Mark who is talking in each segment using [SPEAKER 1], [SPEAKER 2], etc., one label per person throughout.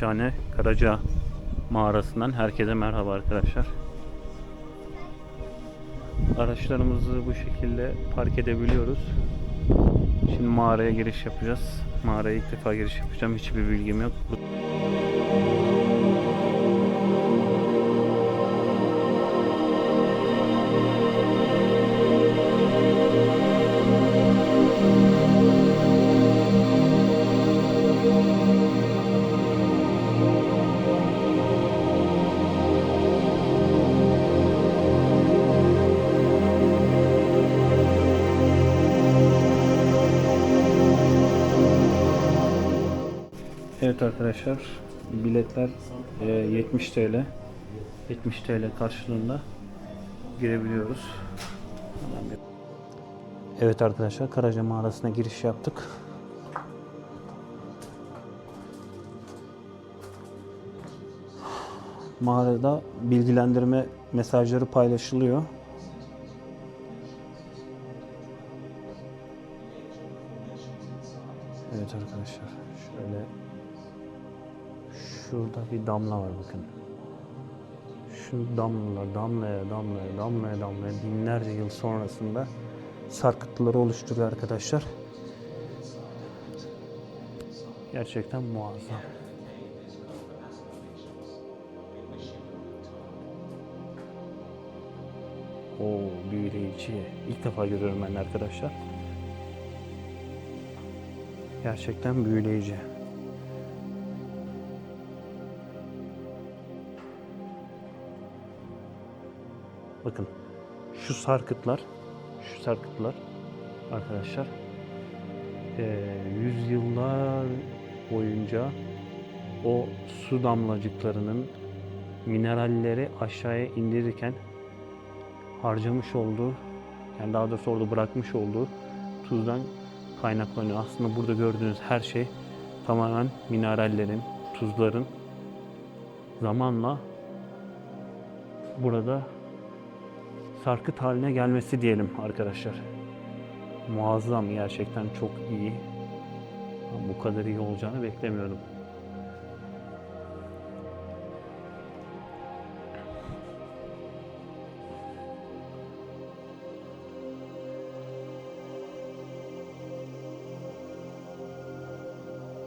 [SPEAKER 1] Gümüşhane Karaca mağarasından herkese merhaba arkadaşlar. Araçlarımızı bu şekilde park edebiliyoruz. Şimdi mağaraya giriş yapacağız. Mağaraya ilk defa giriş yapacağım. Hiçbir bilgim yok. Evet arkadaşlar biletler e, 70 TL 70 TL karşılığında girebiliyoruz. Evet arkadaşlar Karaca mağarasına giriş yaptık. Mağarada bilgilendirme mesajları paylaşılıyor. Evet arkadaşlar şöyle Şurada bir damla var bakın. Şu damlalar damlaya damlaya damlaya damlaya binlerce yıl sonrasında sarkıtları oluşturuyor arkadaşlar. Gerçekten muazzam. Oo büyüleyici. İlk defa görüyorum ben arkadaşlar. Gerçekten büyüleyici. Bakın şu sarkıtlar, şu sarkıtlar arkadaşlar eee, yüzyıllar boyunca o su damlacıklarının mineralleri aşağıya indirirken harcamış olduğu yani daha doğrusu orada bırakmış olduğu tuzdan kaynaklanıyor. Aslında burada gördüğünüz her şey tamamen minerallerin, tuzların zamanla burada sarkıt haline gelmesi diyelim arkadaşlar. Muazzam gerçekten çok iyi. Bu kadar iyi olacağını beklemiyordum.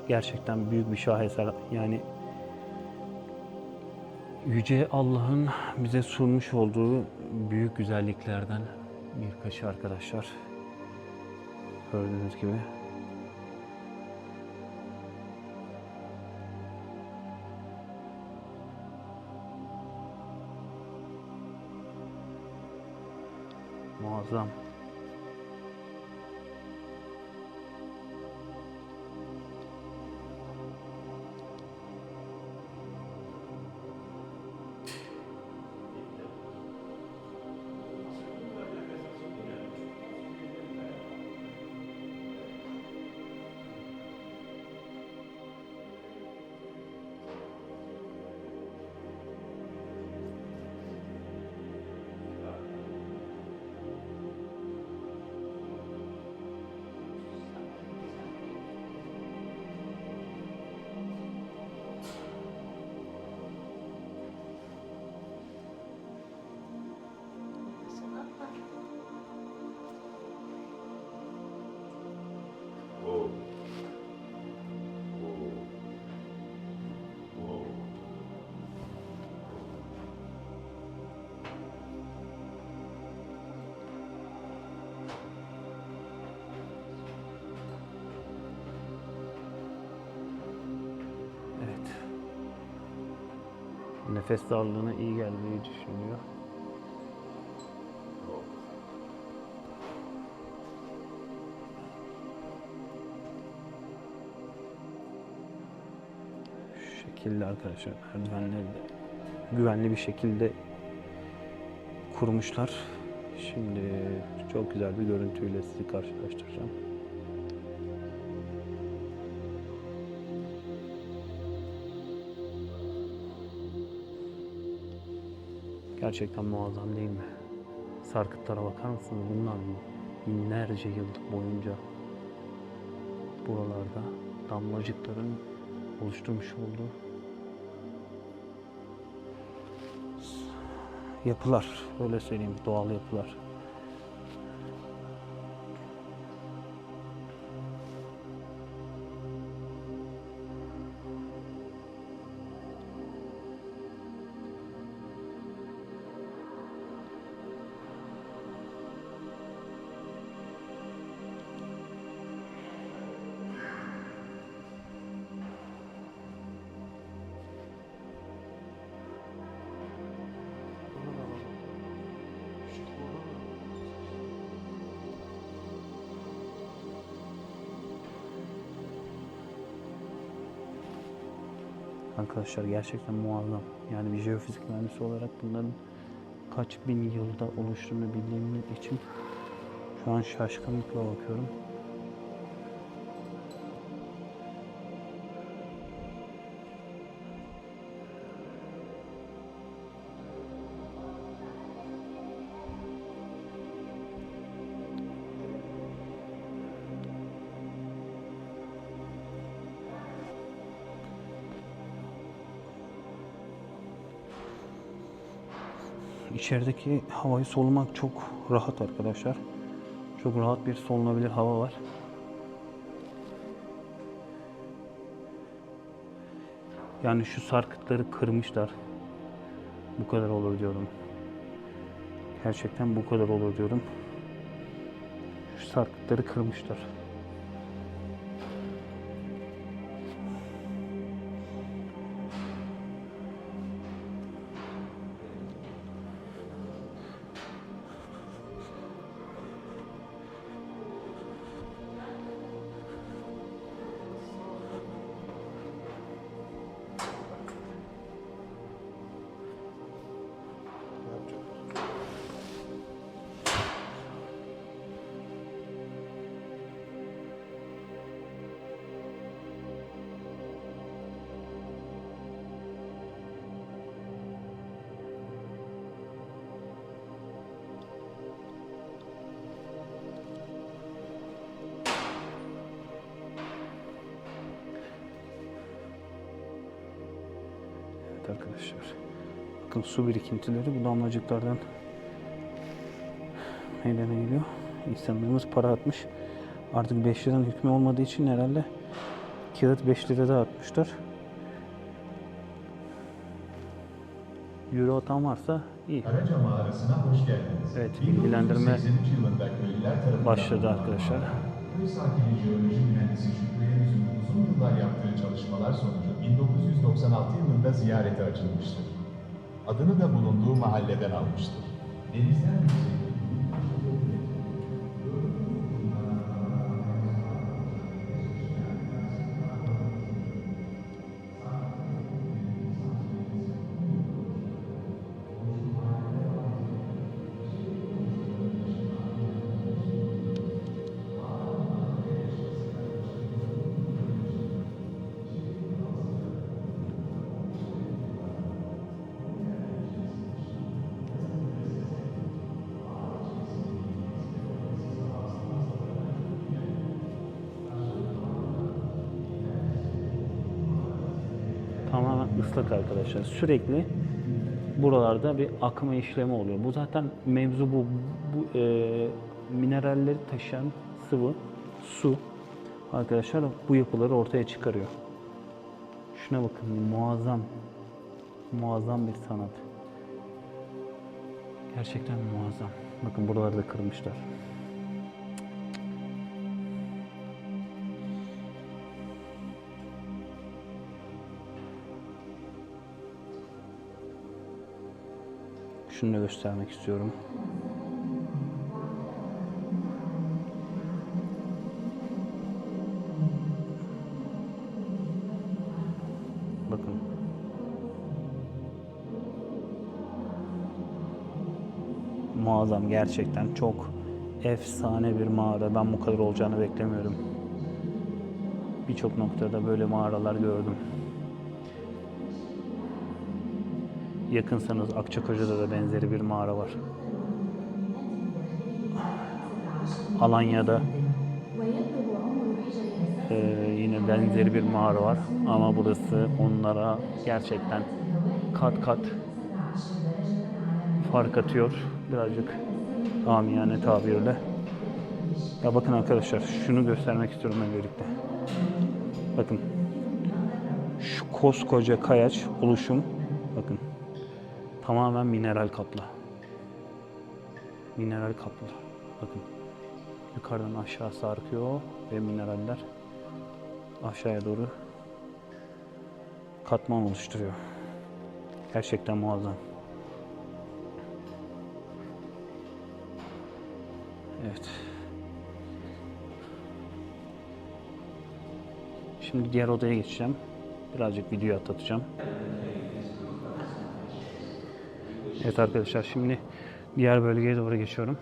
[SPEAKER 1] Gerçekten büyük bir şaheser. Yani Yüce Allah'ın bize sunmuş olduğu büyük güzelliklerden birkaçı arkadaşlar. Gördüğünüz gibi. Muazzam. Nefes darlığına iyi gelmeyi düşünüyor. Şu şekilde arkadaşlar merdivenleri de güvenli bir şekilde kurmuşlar. Şimdi çok güzel bir görüntüyle sizi karşılaştıracağım. Gerçekten muazzam değil mi? Sarkıtlara bakar mısınız? Bunlar mı? Binlerce yıl boyunca buralarda damlacıkların oluşturmuş olduğu yapılar. Öyle söyleyeyim doğal yapılar. Arkadaşlar gerçekten muazzam. Yani bir jeofizik mühendisi olarak bunların kaç bin yılda oluştuğunu bildiğim için şu an şaşkınlıkla bakıyorum. İçerideki havayı solumak çok rahat arkadaşlar. Çok rahat bir solunabilir hava var. Yani şu sarkıtları kırmışlar. Bu kadar olur diyorum. Gerçekten bu kadar olur diyorum. Şu sarkıtları kırmışlar. Evet arkadaşlar. Bakın su birikintileri bu damlacıklardan meydana geliyor. İnsanlarımız para atmış. Artık 5 liranın hükmü olmadığı için herhalde kağıt 5 lirada atmışlar. Euro atan varsa iyi. Evet, bilgilendirme
[SPEAKER 2] 1983 yılında köylüler tarafından
[SPEAKER 1] başladı arkadaşlar.
[SPEAKER 2] Köy sakini jeoloji mühendisi Şükrü Yüz'ün uzun yıllar yaptığı çalışmalar sonucu 1996 yılında ziyarete açılmıştır. Adını da bulunduğu mahalleden almıştır. Denizden yüksek
[SPEAKER 1] ıslak arkadaşlar. Sürekli buralarda bir akma işlemi oluyor. Bu zaten mevzu bu. Bu e, mineralleri taşıyan sıvı, su arkadaşlar bu yapıları ortaya çıkarıyor. Şuna bakın muazzam. Muazzam bir sanat. Gerçekten muazzam. Bakın buraları da kırmışlar. Şunu da göstermek istiyorum. Bakın. Muazzam gerçekten çok efsane bir mağara. Ben bu kadar olacağını beklemiyorum. Birçok noktada böyle mağaralar gördüm. Yakınsanız Akçakoca'da da benzeri bir mağara var. Alanya'da eee, yine benzeri bir mağara var. Ama burası onlara gerçekten kat kat fark atıyor. Birazcık amiyane tabirle. Ya bakın arkadaşlar şunu göstermek istiyorum öncelikle. Bakın. Şu koskoca kayaç oluşum bakın. Tamamen mineral kaplı. Mineral kaplı. Bakın. Yukarıdan aşağı sarkıyor ve mineraller aşağıya doğru katman oluşturuyor. Gerçekten muazzam. Evet. Şimdi diğer odaya geçeceğim. Birazcık video atlatacağım. Evet arkadaşlar şimdi diğer bölgeye doğru geçiyorum.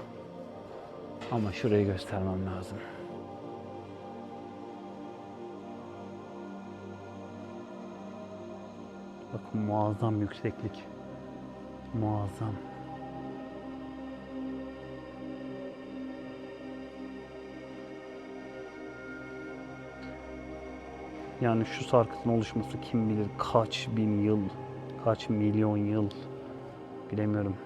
[SPEAKER 1] Ama şurayı göstermem lazım. Bakın muazzam yükseklik. Muazzam. Yani şu sarkıtın oluşması kim bilir kaç bin yıl, kaç milyon yıl bilemiyorum.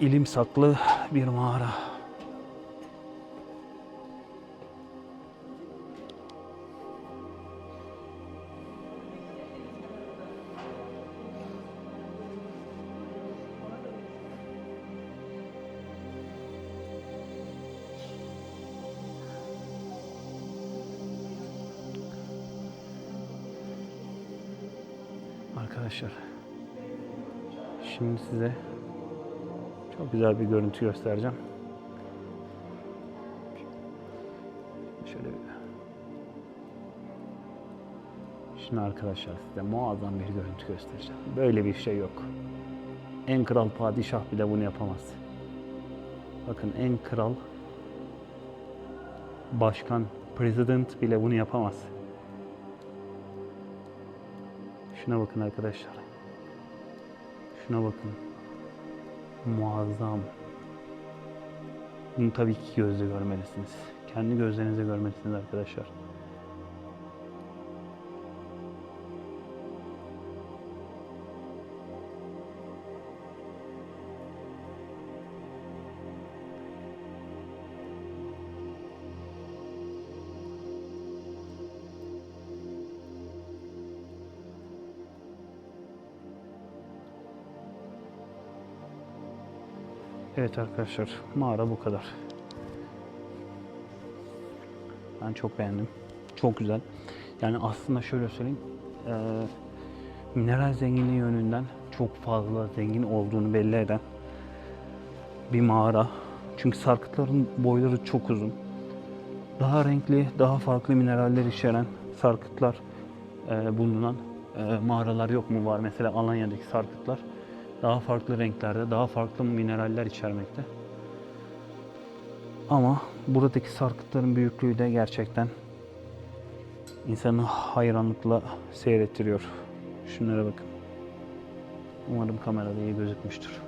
[SPEAKER 1] İlim saklı bir mağara. Arkadaşlar şimdi size çok güzel bir görüntü göstereceğim. Şöyle bir Şimdi arkadaşlar size muazzam bir görüntü göstereceğim. Böyle bir şey yok. En kral padişah bile bunu yapamaz. Bakın en kral başkan, president bile bunu yapamaz. Şuna bakın arkadaşlar. Şuna bakın. Muazzam. Bunu tabii ki gözle görmelisiniz. Kendi gözlerinizle görmelisiniz arkadaşlar. Evet arkadaşlar mağara bu kadar. Ben çok beğendim. Çok güzel. Yani aslında şöyle söyleyeyim. eee, mineral zenginliği yönünden çok fazla zengin olduğunu belli eden bir mağara. Çünkü sarkıtların boyları çok uzun. Daha renkli, daha farklı mineraller içeren sarkıtlar eee, bulunan eee, mağaralar yok mu var? Mesela Alanya'daki sarkıtlar daha farklı renklerde, daha farklı mineraller içermekte. Ama buradaki sarkıtların büyüklüğü de gerçekten insanı hayranlıkla seyrettiriyor. Şunlara bakın. Umarım kamerada iyi gözükmüştür.